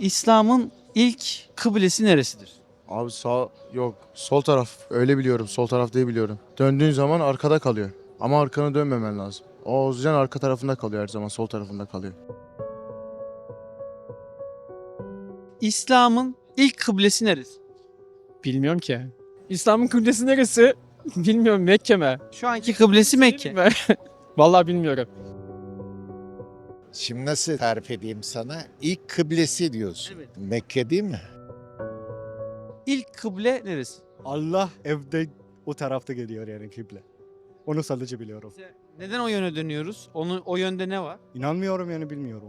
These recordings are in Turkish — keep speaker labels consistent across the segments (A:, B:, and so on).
A: İslam'ın ilk kıblesi neresidir?
B: Abi sağ yok sol taraf öyle biliyorum sol taraf diye biliyorum. Döndüğün zaman arkada kalıyor. Ama arkanı dönmemen lazım. O Oğuzcan arka tarafında kalıyor her zaman sol tarafında kalıyor.
A: İslam'ın ilk kıblesi neresi?
C: Bilmiyorum ki. İslam'ın kıblesi neresi? Bilmiyorum Mekke mi?
A: Şu anki kıblesi Mekke.
C: Mi? Vallahi bilmiyorum.
D: Şimdi nasıl tarif edeyim sana? İlk kıblesi diyorsun.
A: Evet.
D: Mekke değil mi?
A: İlk kıble neresi?
E: Allah evde o tarafta geliyor yani kıble. Onu sadece biliyorum.
A: Neden o yöne dönüyoruz? Onu o yönde ne var?
E: İnanmıyorum yani bilmiyorum.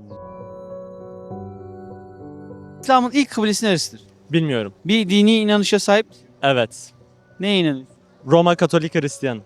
A: İslam'ın ilk kıblesi neresidir?
F: Bilmiyorum.
A: Bir dini inanışa sahip misin?
F: Evet.
A: Neye inanıyorsun?
F: Roma Katolik Hristiyan.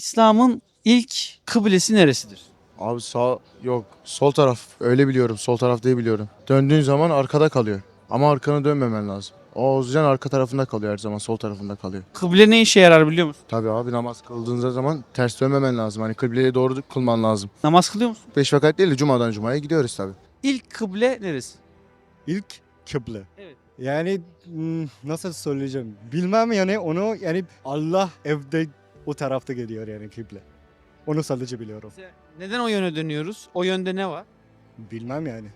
A: İslam'ın ilk kıblesi neresidir?
B: Abi sağ yok sol taraf öyle biliyorum sol taraf diye biliyorum. Döndüğün zaman arkada kalıyor. Ama arkanı dönmemen lazım. O Oğuzcan arka tarafında kalıyor her zaman sol tarafında kalıyor.
A: Kıble ne işe yarar biliyor musun?
B: Tabii abi namaz kıldığınız zaman ters dönmemen lazım. Hani kıbleye doğru kılman lazım.
A: Namaz kılıyor musun?
B: Beş vakat değil de cumadan cumaya gidiyoruz tabii.
A: İlk kıble neresi?
E: İlk kıble.
A: Evet.
E: Yani hmm, nasıl söyleyeceğim? Bilmem yani onu yani Allah evde o tarafta geliyor yani kıble. Onu sadece biliyorum.
A: Neden o yöne dönüyoruz? O yönde ne var?
E: Bilmem yani.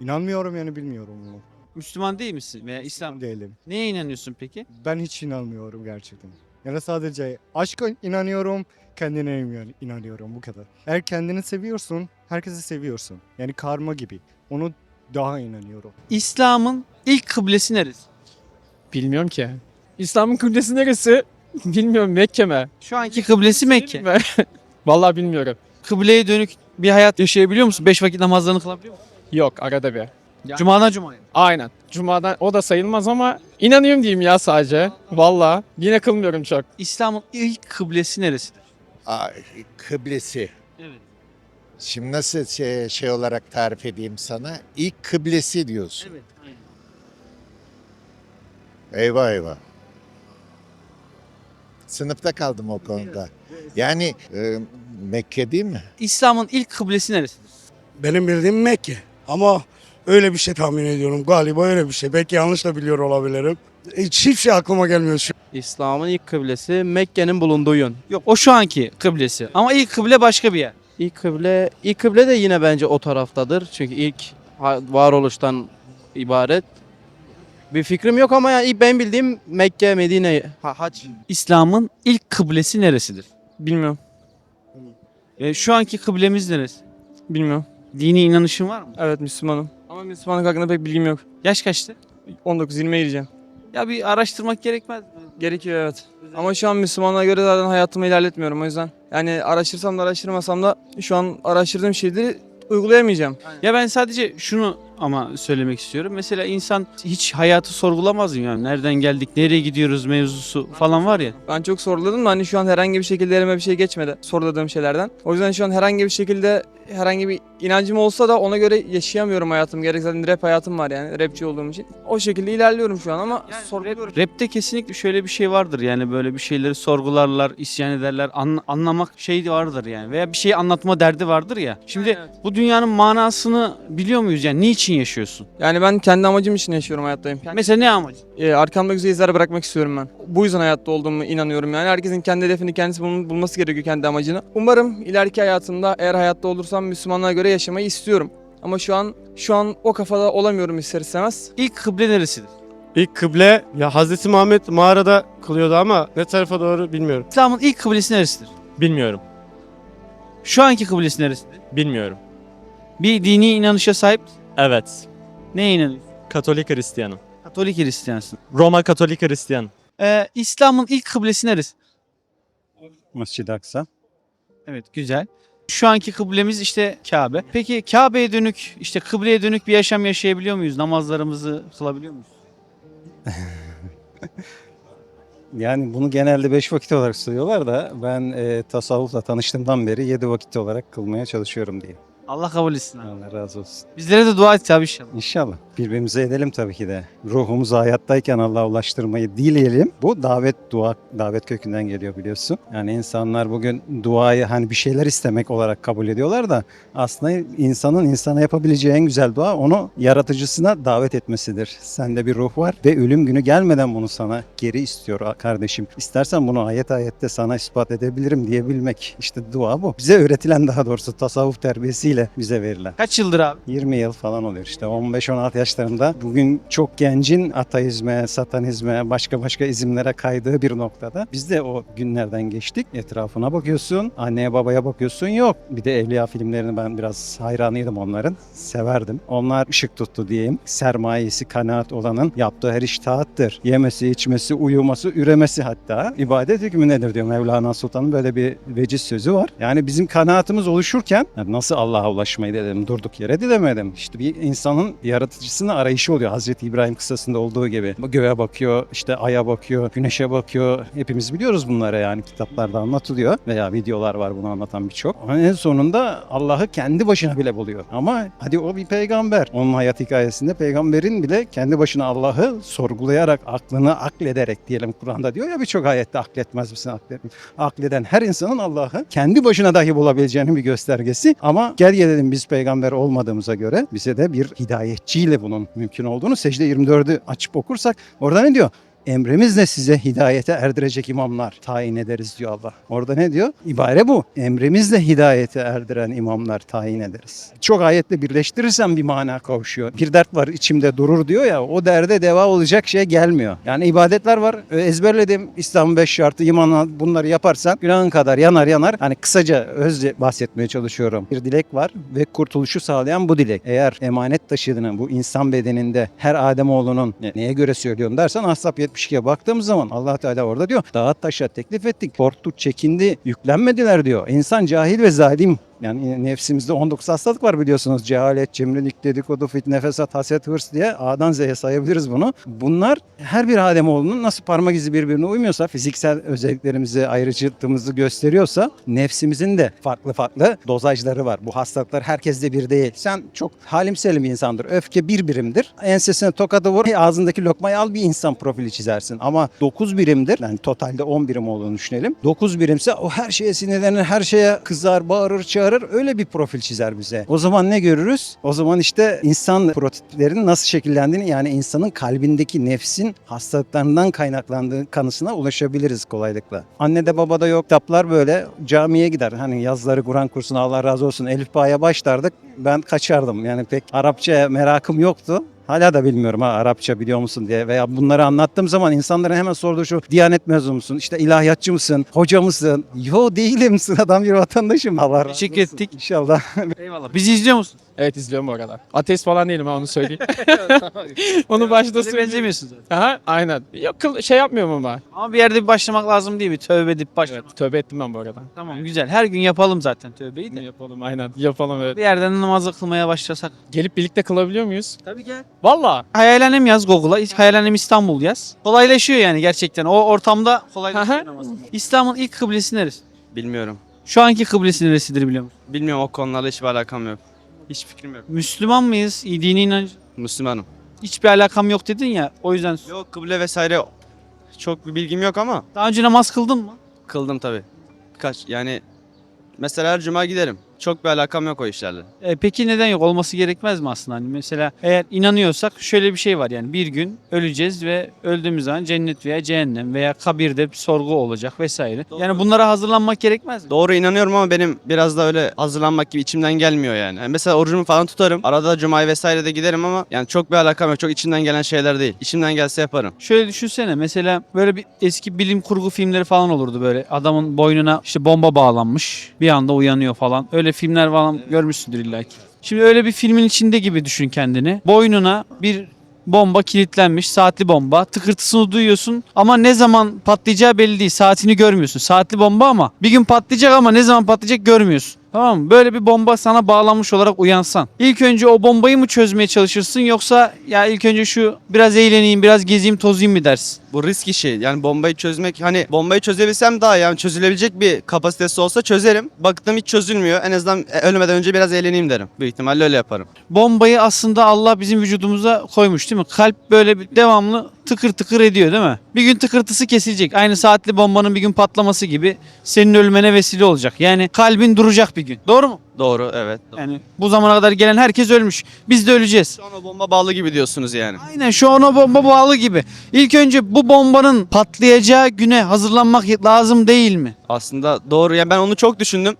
E: İnanmıyorum yani bilmiyorum onu.
A: Müslüman değil misin veya İslam?
E: Değilim.
A: Neye inanıyorsun peki?
E: Ben hiç inanmıyorum gerçekten. Yani sadece aşka inanıyorum, kendine inan- inanıyorum bu kadar. Eğer kendini seviyorsun, herkesi seviyorsun. Yani karma gibi. Onu daha inanıyorum.
A: İslam'ın ilk kıblesi neresi?
C: Bilmiyorum ki. İslam'ın kıblesi neresi? Bilmiyorum Mekke mi?
A: Şu anki kıblesi Mekke.
C: Mi? Vallahi bilmiyorum.
A: Kıbleye dönük bir hayat yaşayabiliyor musun? Beş vakit namazlarını kılabiliyor musun?
C: Yok arada bir.
A: Cumadan cumaya.
C: Aynen. Cuma'dan o da sayılmaz ama inanıyorum diyeyim ya sadece. Vallahi yine kılmıyorum çok.
A: İslam'ın ilk kıblesi neresidir?
D: Aa, kıblesi.
A: Evet.
D: Şimdi nasıl şey, şey olarak tarif edeyim sana? İlk kıblesi diyorsun.
A: Evet. Aynen.
D: Eyvah eyvah. Sınıfta kaldım o konuda. Yani e, Mekke değil mi?
A: İslam'ın ilk kıblesi neresidir?
G: Benim bildiğim Mekke. Ama öyle bir şey tahmin ediyorum. Galiba öyle bir şey. Belki yanlış da biliyor olabilirim. Hiç hiçbir şey aklıma gelmiyor şu
H: İslam'ın ilk kıblesi Mekke'nin bulunduğu yön.
A: Yok o şu anki kıblesi. Ama ilk kıble başka bir yer.
H: İlk kıble, ilk kıble de yine bence o taraftadır. Çünkü ilk varoluştan ibaret. Bir fikrim yok ama yani ilk ben bildiğim Mekke, Medine, ha, hac.
A: İslam'ın ilk kıblesi neresidir?
C: Bilmiyorum.
A: E, şu anki kıblemiz neresi?
C: Bilmiyorum.
A: Dini inanışın var mı?
C: Evet Müslümanım. Ama Müslümanlık hakkında pek bilgim yok.
A: Yaş kaçtı?
C: 19-20'ye gireceğim.
A: Ya bir araştırmak gerekmez mi?
C: Gerekiyor evet. Ama şu an Müslümanlığa göre zaten hayatımı ilerletmiyorum o yüzden. Yani araştırsam da araştırmasam da şu an araştırdığım şeyleri uygulayamayacağım.
A: Ya ben sadece şunu ama söylemek istiyorum. Mesela insan hiç hayatı sorgulamaz mı yani? Nereden geldik, nereye gidiyoruz mevzusu falan var ya.
C: Ben çok sorguladım da hani şu an herhangi bir şekilde elime bir şey geçmedi soruladığım şeylerden. O yüzden şu an herhangi bir şekilde herhangi bir inancım olsa da ona göre yaşayamıyorum hayatım. Gerek zaten rap hayatım var yani rapçi olduğum için. O şekilde ilerliyorum şu an ama sorguluyorum.
A: Rap'te kesinlikle şöyle bir şey vardır yani böyle bir şeyleri sorgularlar, isyan ederler, an- anlamak şey vardır yani veya bir şeyi anlatma derdi vardır ya. Şimdi
C: Evet.
A: bu dünyanın manasını biliyor muyuz yani niçin yaşıyorsun?
C: Yani ben kendi amacım için yaşıyorum hayattayım.
A: Mesela ne amacı?
C: Ee, arkamda güzel izler bırakmak istiyorum ben. Bu yüzden hayatta olduğumu inanıyorum yani. Herkesin kendi hedefini kendisi bul- bulması gerekiyor kendi amacını. Umarım ileriki hayatımda eğer hayatta olursam Müslümanlığa göre yaşamayı istiyorum. Ama şu an şu an o kafada olamıyorum ister istemez.
A: İlk kıble neresidir?
I: İlk kıble ya Hazreti Muhammed mağarada kılıyordu ama ne tarafa doğru bilmiyorum.
A: İslam'ın ilk kıblesi neresidir?
F: Bilmiyorum.
A: Şu anki kıblesi neresidir?
F: Bilmiyorum.
A: Bir dini inanışa sahip misin?
F: Evet.
A: Neye inanıyorsun?
F: Katolik Hristiyanım.
A: Katolik Hristiyansın.
F: Roma Katolik Hristiyan.
A: Ee, İslam'ın ilk kıblesi neresi?
J: Mescid-i Aksa.
A: Evet güzel. Şu anki kıblemiz işte Kabe. Peki Kabe'ye dönük işte kıbleye dönük bir yaşam yaşayabiliyor muyuz? Namazlarımızı kılabiliyor muyuz?
J: Yani bunu genelde beş vakit olarak sayıyorlar da ben e, tasavvufla tanıştığımdan beri yedi vakit olarak kılmaya çalışıyorum diye.
A: Allah kabul etsin abi.
J: Allah razı olsun.
A: Bizlere de dua et abi inşallah.
J: İnşallah. Birbirimize edelim tabii ki de. Ruhumuzu hayattayken Allah'a ulaştırmayı dileyelim. Bu davet dua davet kökünden geliyor biliyorsun. Yani insanlar bugün duayı hani bir şeyler istemek olarak kabul ediyorlar da aslında insanın insana yapabileceği en güzel dua onu yaratıcısına davet etmesidir. Sende bir ruh var ve ölüm günü gelmeden bunu sana geri istiyor kardeşim. İstersen bunu ayet ayette sana ispat edebilirim diyebilmek. İşte dua bu. Bize öğretilen daha doğrusu tasavvuf terbiyesiyle bize verilen.
A: Kaç yıldır abi?
J: 20 yıl falan oluyor işte 15-16 yaşlarında. Bugün çok gencin ateizme, satanizme, başka başka izimlere kaydığı bir noktada. Biz de o günlerden geçtik. Etrafına bakıyorsun, anneye babaya bakıyorsun yok. Bir de Evliya filmlerini ben biraz hayranıydım onların. Severdim. Onlar ışık tuttu diyeyim. Sermayesi kanaat olanın yaptığı her iş taattır. Yemesi, içmesi, uyuması, üremesi hatta. ibadet hükmü nedir diyor Mevlana Sultan'ın böyle bir veciz sözü var. Yani bizim kanaatimiz oluşurken nasıl Allah'a ulaşmayı dedim durduk yere dilemedim. İşte bir insanın yaratıcısının arayışı oluyor. Hazreti İbrahim kıssasında olduğu gibi. Göğe bakıyor, işte aya bakıyor, güneşe bakıyor. Hepimiz biliyoruz bunları yani kitaplarda anlatılıyor. Veya videolar var bunu anlatan birçok. En sonunda Allah'ı kendi başına bile buluyor. Ama hadi o bir peygamber. Onun hayat hikayesinde peygamberin bile kendi başına Allah'ı sorgulayarak, aklını aklederek diyelim Kur'an'da diyor ya birçok ayette akletmez misin akleden her insanın Allah'ı kendi başına dahi bulabileceğinin bir göstergesi. Ama gel gelelim biz peygamber olmadığımıza göre bize de bir hidayetçiyle bunun mümkün olduğunu secde 24'ü açıp okursak orada ne diyor? Emrimizle size hidayete erdirecek imamlar tayin ederiz diyor Allah. Orada ne diyor? İbare bu. Emrimizle hidayete erdiren imamlar tayin ederiz. Çok ayetle birleştirirsen bir mana kavuşuyor. Bir dert var içimde durur diyor ya o derde deva olacak şey gelmiyor. Yani ibadetler var. Ezberledim İslam'ın beş şartı imanla bunları yaparsan günahın kadar yanar yanar. Hani kısaca özce bahsetmeye çalışıyorum. Bir dilek var ve kurtuluşu sağlayan bu dilek. Eğer emanet taşıdığını bu insan bedeninde her Ademoğlunun ne- neye göre söylüyorum dersen Ashab 72'ye baktığımız zaman allah Teala orada diyor dağa taşa teklif ettik. Korktu, çekindi, yüklenmediler diyor. İnsan cahil ve zalim yani nefsimizde 19 hastalık var biliyorsunuz. Cehalet, cimrilik, dedikodu, fitne, fesat, haset, hırs diye A'dan Z'ye sayabiliriz bunu. Bunlar her bir Ademoğlunun nasıl parmak izi birbirine uymuyorsa, fiziksel özelliklerimizi, ayrıcılığımızı gösteriyorsa nefsimizin de farklı farklı dozajları var. Bu hastalıklar herkeste bir değil. Sen çok halimsel bir insandır. Öfke bir birimdir. Ensesine tokadı vur, ağzındaki lokmayı al bir insan profili çizersin. Ama 9 birimdir. Yani totalde 10 birim olduğunu düşünelim. 9 birimse o her şeye sinirlenir, her şeye kızar, bağırır, çağırır. Öyle bir profil çizer bize. O zaman ne görürüz? O zaman işte insan prototiplerinin nasıl şekillendiğini yani insanın kalbindeki nefsin hastalıklarından kaynaklandığı kanısına ulaşabiliriz kolaylıkla. Annede babada yok. Kitaplar böyle camiye gider. Hani yazları Kur'an kursuna Allah razı olsun Elif Bağ'a başlardık. Ben kaçardım. Yani pek Arapçaya merakım yoktu. Hala da bilmiyorum ha Arapça biliyor musun diye veya bunları anlattığım zaman insanların hemen sorduğu şu Diyanet mezunu musun? İşte ilahiyatçı mısın? Hoca mısın? Yo değilim sıradan bir vatandaşım. Allah razı
A: Teşekkür
J: olsun.
A: ettik.
J: İnşallah.
A: Eyvallah. Bizi izliyor musun?
C: Evet izliyorum bu arada. Ateist falan değilim ha onu söyleyeyim. onu başta
A: Bize
C: söyleyeyim.
A: benzemiyorsun zaten.
C: Aha aynen. Yok kıl- şey yapmıyorum ama.
A: Ama bir yerde bir başlamak lazım değil mi? Tövbe edip başlamak.
C: Evet, tövbe ettim ben bu arada.
A: Tamam güzel. Her gün yapalım zaten tövbeyi de.
C: Yapalım aynen. Yapalım evet.
A: Bir yerden namazı kılmaya başlasak.
C: Gelip birlikte kılabiliyor muyuz?
A: Tabii gel.
C: Valla.
A: Hayalhanem yaz Google'a. Hayalhanem İstanbul yaz. Kolaylaşıyor yani gerçekten. O ortamda kolaylaşıyor namaz. İslam'ın ilk kıblesi neresi?
K: Bilmiyorum.
A: Şu anki kıblesi neresidir biliyor musun?
K: Bilmiyorum o konularla hiçbir alakam yok. Hiç fikrim yok.
A: Müslüman mıyız? Dini inanç.
K: Müslümanım.
A: Hiçbir alakam yok dedin ya. O yüzden.
K: Yok kıble vesaire çok bir bilgim yok ama
A: Daha önce namaz kıldın mı?
K: kıldım tabii. Kaç yani mesela her cuma giderim. Çok bir alakam yok o işlerle.
A: E, peki neden yok? Olması gerekmez mi aslında? Hani mesela eğer inanıyorsak şöyle bir şey var yani bir gün öleceğiz ve öldüğümüz zaman cennet veya cehennem veya kabirde bir sorgu olacak vesaire. Yani bunlara hazırlanmak gerekmez mi?
K: Doğru inanıyorum ama benim biraz da öyle hazırlanmak gibi içimden gelmiyor yani. Yani mesela orucumu falan tutarım. Arada cumaya vesaire de giderim ama yani çok bir alakam yok. Çok içimden gelen şeyler değil. İçimden gelse yaparım.
A: Şöyle düşünsene mesela böyle bir eski bilim kurgu filmleri falan olurdu böyle. Adamın boynuna işte bomba bağlanmış bir anda uyanıyor falan. Öyle filmler falan görmüşsündür illa ki. Şimdi öyle bir filmin içinde gibi düşün kendini. Boynuna bir bomba kilitlenmiş saatli bomba tıkırtısını duyuyorsun ama ne zaman patlayacağı belli değil saatini görmüyorsun saatli bomba ama bir gün patlayacak ama ne zaman patlayacak görmüyorsun Tamam mı? Böyle bir bomba sana bağlanmış olarak uyansan. İlk önce o bombayı mı çözmeye çalışırsın yoksa ya ilk önce şu biraz eğleneyim, biraz gezeyim, tozayım mı dersin?
K: Bu risk işi. Yani bombayı çözmek hani bombayı çözebilsem daha yani çözülebilecek bir kapasitesi olsa çözerim. Baktım hiç çözülmüyor. En azından e, ölmeden önce biraz eğleneyim derim. Büyük ihtimalle öyle yaparım.
A: Bombayı aslında Allah bizim vücudumuza koymuş değil mi? Kalp böyle bir devamlı tıkır tıkır ediyor değil mi? Bir gün tıkırtısı kesilecek. Aynı saatli bombanın bir gün patlaması gibi senin ölmene vesile olacak. Yani kalbin duracak bir gün. Doğru mu?
K: Doğru evet.
A: Yani bu zamana kadar gelen herkes ölmüş. Biz de öleceğiz.
K: Şu an o bomba bağlı gibi diyorsunuz yani.
A: Aynen şu an o bomba bağlı gibi. İlk önce bu bombanın patlayacağı güne hazırlanmak lazım değil mi?
K: Aslında doğru. Yani ben onu çok düşündüm.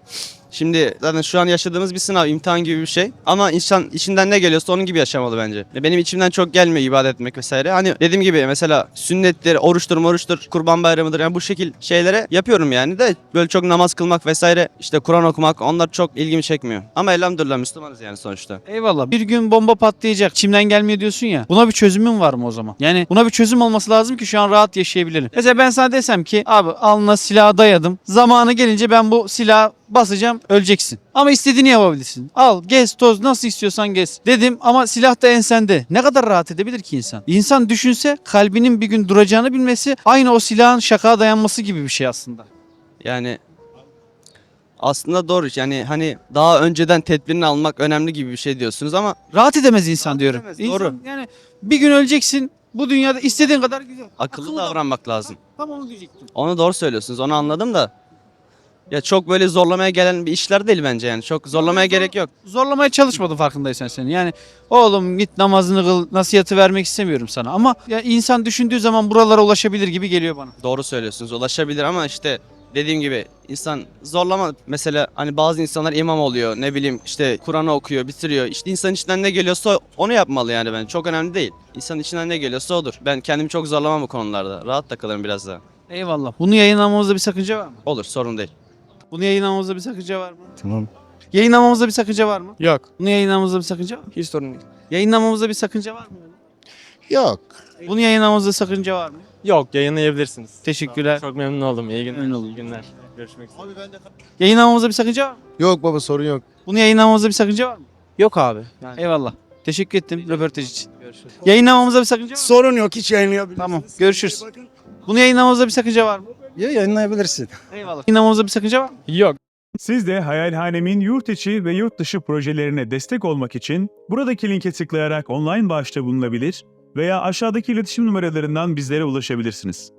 K: Şimdi zaten şu an yaşadığımız bir sınav, imtihan gibi bir şey. Ama insan içinden ne geliyorsa onun gibi yaşamalı bence. Benim içimden çok gelmiyor ibadet etmek vesaire. Hani dediğim gibi mesela sünnettir, oruçtur, moruçtur, kurban bayramıdır. Yani bu şekil şeylere yapıyorum yani de böyle çok namaz kılmak vesaire, işte Kur'an okumak onlar çok ilgimi çekmiyor. Ama elhamdülillah Müslümanız yani sonuçta.
A: Eyvallah. Bir gün bomba patlayacak. Çimden gelmiyor diyorsun ya. Buna bir çözümün var mı o zaman? Yani buna bir çözüm olması lazım ki şu an rahat yaşayabilelim. Mesela ben sana desem ki abi alnına silah dayadım. Zamanı gelince ben bu silah basacağım öleceksin. Ama istediğini yapabilirsin. Al gez toz nasıl istiyorsan gez. Dedim ama silah da ensende. Ne kadar rahat edebilir ki insan? İnsan düşünse kalbinin bir gün duracağını bilmesi aynı o silahın şaka dayanması gibi bir şey aslında.
K: Yani aslında doğru. Yani hani daha önceden tedbirini almak önemli gibi bir şey diyorsunuz ama
A: Rahat edemez insan diyorum.
K: edemez,
A: İnsan,
K: doğru.
A: Yani bir gün öleceksin. Bu dünyada istediğin kadar güzel.
K: akıllı davranmak lazım.
A: Tam onu diyecektim.
K: Onu doğru söylüyorsunuz. Onu anladım da. Ya çok böyle zorlamaya gelen bir işler değil bence yani. Çok zorlamaya gerek yok.
A: Zorlamaya çalışmadım farkındaysan seni. Yani oğlum git namazını kıl nasihatı vermek istemiyorum sana. Ama ya insan düşündüğü zaman buralara ulaşabilir gibi geliyor bana.
K: Doğru söylüyorsunuz. Ulaşabilir ama işte dediğim gibi insan zorlama mesela hani bazı insanlar imam oluyor ne bileyim işte Kur'an'ı okuyor bitiriyor işte insan içinden ne geliyorsa onu yapmalı yani ben çok önemli değil İnsanın içinden ne geliyorsa odur ben kendimi çok zorlamam bu konularda rahat takılırım biraz daha
A: Eyvallah. Bunu yayınlamamızda bir sakınca var mı?
K: olur sorun değil
A: Bunu yayınlamamızda bir sakınca var mı?
E: Tamam.
A: Yayınlamamızda bir sakınca var mı?
I: Yok.
A: Bunu yayınlamamızda bir sakınca var mı?
C: Hiç sorun değil.
A: Yayınlamamızda bir sakınca var mı?
D: Yok.
A: Bunu yayınlamamızda sakınca var mı?
F: Yok yayınlayabilirsiniz.
A: Teşekkürler.
F: Çok memnun oldum. İyi günler.
A: Memnun oldum.
F: İyi günler. Görüşmek üzere.
A: Yayınlamamızda bir sakınca var mı?
B: Yok baba sorun yok.
A: Bunu yayınlamamızda bir sakınca var mı?
H: Yok abi. Yani
A: Eyvallah. Teşekkür ettim röportaj için. Yayınlamamızda bir sakınca var mı?
G: Sorun yok hiç yayınlayabilirsiniz.
A: Tamam, görüşürüz. Bunu yayınlamamızda bir sakınca var mı?
J: Ya yayınlayabilirsin.
A: Eyvallah. Yayınlamamızda bir sakınca var mı?
I: Yok.
L: Siz de Hayalhanem'in yurt içi ve yurt dışı projelerine destek olmak için buradaki linke tıklayarak online bağışta bulunabilir veya aşağıdaki iletişim numaralarından bizlere ulaşabilirsiniz.